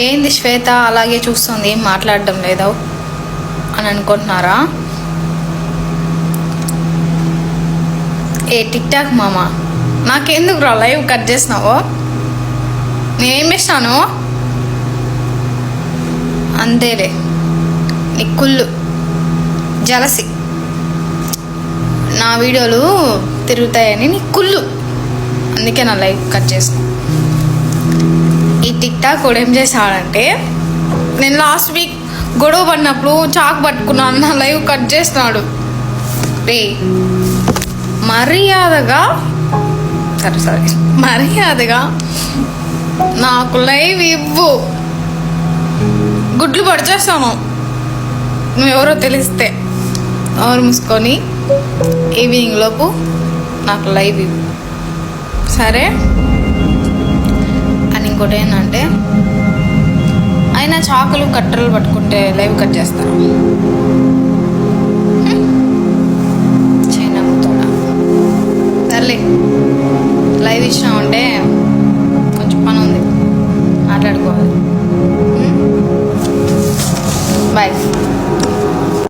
ఏంది శ్వేత? అలాగే చూస్తుంది. ఏం మాట్లాడడం లేదా? అని అనుకుంటున్నారా? ఏ టిక్ టాక్ మామ? నాకెందుకు రా లైవ్ కట్ చేసినావు నేనేం చేసినాను అంతేలే. నీ జలసి. నా వీడియోలు తిరుగుతాయని నీ కుళ్ళు. అందుకే నా లైవ్ కట్ చేసిన ఈ టిక్ టాక్ కూడా ఏం చేశాడంటే నేను లాస్ట్ వీక్ గొడవ పడినప్పుడు చాక్ పట్టుకున్నాను నా లైవ్ కట్ చేస్తున్నాడు. రే మర్యాదగా సరే సరే మర్యాదగా నాకు లైవ్ ఇవ్వు. గుడ్లు పడిచేస్తాను. నువ్వెవరో తెలిస్తే. ఎవరు మూసుకొని ఈవినింగ్ లోపు నాకు లైవ్ ఇవ్వు. సరే? ఇంకోటి ఏంటంటే అయినా చాకులు కట్టలు పట్టుకుంటే లైవ్ కట్ చేస్తారు. లైవ్ తోడ ఉంటే లైవ్ కొంచెం పని ఉంది. మాట్లాడుకోవాలి. బాయ్.